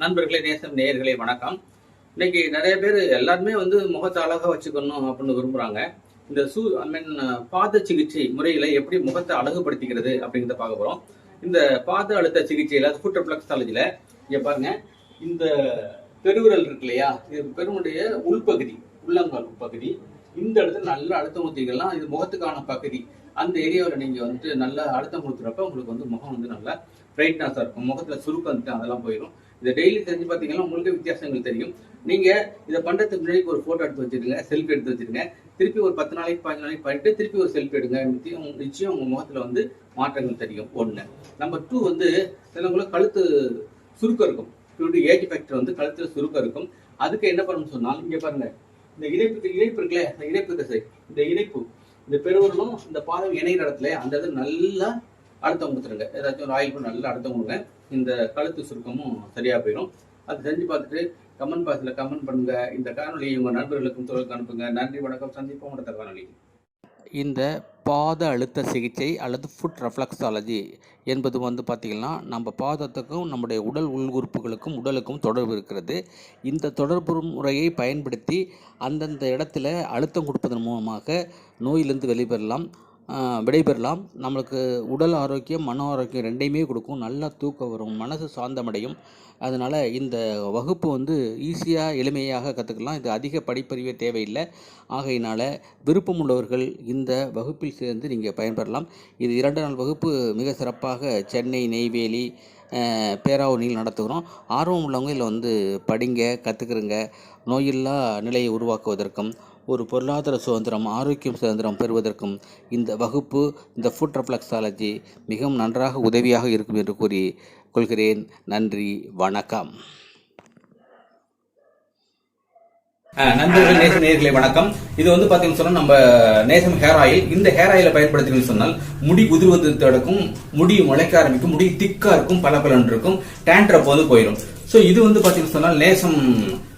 நண்பர்களே நேசம் நேயர்களே வணக்கம். இன்னைக்கு நிறைய பேர் எல்லாருமே வந்து முகத்தை அழகாக வச்சுக்கணும் அப்படின்னு விரும்புகிறாங்க இந்த சூ ஐ மீன் பாத சிகிச்சை முறையில் எப்படி முகத்தை அழகுபடுத்திக்கிறது அப்படிங்கிறத பார்க்க போகிறோம் இந்த பாத அழுத்த சிகிச்சையில் ஃபுட் ரிஃப்ளெக்ஸாலஜில இங்க பாருங்க. இந்த பெருவிரல் இருக்கு இல்லையா? இது பெருமுடைய உள்பகுதி உள்ளங்கால் பகுதி இந்த இடத்துல நல்ல அழுத்தம் ஊற்றிக்கலாம் இது முகத்துக்கான பகுதி. அந்த ஏரியாவில் நீங்கள் வந்துட்டு நல்லா அழுத்தம் கொடுக்குறப்ப உங்களுக்கு வந்து முகம் வந்து நல்லா பிரைட்னஸாக இருக்கும். முகத்தில் சுருக்கம் வந்துட்டு அதெல்லாம் போயிடும் இதை டெய்லி தெரிஞ்சு பார்த்தீங்கன்னா உங்களுக்கு வித்தியாசங்கள் தெரியும். நீங்க இதை பண்றதுக்கு முன்னாடி ஒரு போட்டோ எடுத்து வச்சிருங்க செல்ஃபி எடுத்து வச்சிருங்க. திருப்பி ஒரு பத்து நாளைக்கு பதினஞ்சு நாளைக்கு பண்ணிட்டு திருப்பி ஒரு செல்ஃபி எடுங்க. நிச்சயம் நிச்சயம் உங்க முகத்துல வந்து மாற்றங்கள் தெரியும். ஒண்ணு. நம்பர் டூ வந்து சிலவங்களுக்கு கழுத்து சுருக்கம் இருக்கும். இப்படி ஏஜ் ஃபேக்டர் வந்து கழுத்துல சுருக்கம் இருக்கும். அதுக்கு என்ன பண்ணணும்னு சொன்னால் இங்க பாருங்க. இந்த இணைப்பு இணைப்பு இருக்குல்ல இந்த இணைப்பு தசை இந்த இணைப்பு இந்த பெருவரலும் இந்த பாதம் இணைகிற இடத்துல அந்த இடத்துல நல்லா அழுத்தம் கொடுத்துருங்க. ஏதாச்சும் ஒரு ஆயில் நல்லா அழுத்தம் கொடுங்க. இந்த கழுத்து சுருக்கமும் சரியா போயிடும் அது செஞ்சு பார்த்துட்டு கமெண்ட் பாக்ஸில் கமெண்ட் பண்ணுங்க. இந்த காணொலியை உங்க நண்பர்களுக்கும் தொடர்பு அனுப்புங்க. நன்றி வணக்கம். சந்திப்போம் அடுத்த காணொலி இந்த பாத அழுத்த சிகிச்சை அல்லது ஃபுட் ரெஃப்ளெக்ஸாலஜி என்பது வந்து பார்த்திங்கன்னா நம்ம பாதத்துக்கும் நம்முடைய உடல் உள் உறுப்புகளுக்கும் உடலுக்கும் தொடர்பு இருக்கிறது. இந்த தொடர்பு முறையை பயன்படுத்தி அந்தந்த இடத்துல அழுத்தம் கொடுப்பதன் மூலமாக நோயிலிருந்து வெளிப்பெறலாம் விடைபெறலாம். நம்மளுக்கு உடல் ஆரோக்கியம் மன ஆரோக்கியம் ரெண்டையுமே கொடுக்கும். நல்லா தூக்கம் வரும் மனசு சாந்தமடையும். அதனால் இந்த வகுப்பு வந்து ஈஸியாக எளிமையாக கற்றுக்கலாம் இது அதிக படிப்பறிவே தேவையில்லை. ஆகையினால் விருப்பம் உள்ளவர்கள் இந்த வகுப்பில் சேர்ந்து நீங்கள் பயன்பெறலாம். இது இரண்டு நாள் வகுப்பு. மிக சிறப்பாக சென்னை நெய்வேலி பேராவணியில் நடத்துகிறோம். ஆர்வம் உள்ளவங்க இதில் வந்து படிங்க கற்றுக்குறங்க நோயில்லா நிலையை உருவாக்குவதற்கும் ஒரு பொருளாதார சுதந்திரம் ஆரோக்கியம் சுதந்திரம் பெறுவதற்கும் இந்த வகுப்பு இந்த ஃபுட் ரெஃப்ளெக்ஸாலஜி மிகவும் நன்றாக உதவியாக இருக்கும் என்று கூறி கொள்கிறேன். நன்றி வணக்கம். நண்பர்கள் நேச நேர்களை வணக்கம். இது வந்து பாத்தீங்கன்னு சொன்னா நம்ம நேசம் ஹேர் ஆயில் இந்த ஹேர் ஆயில பயன்படுத்தினு சொன்னால் முடி உதிர்வது தடுக்கும் முடி முளைக்க ஆரம்பிக்கும் முடி திக்கா இருக்கும் பல இருக்கும் டேண்ட்ரப் வந்து போயிடும் சோ இது வந்து பாத்தீங்கன்னு சொன்னால் நேசம்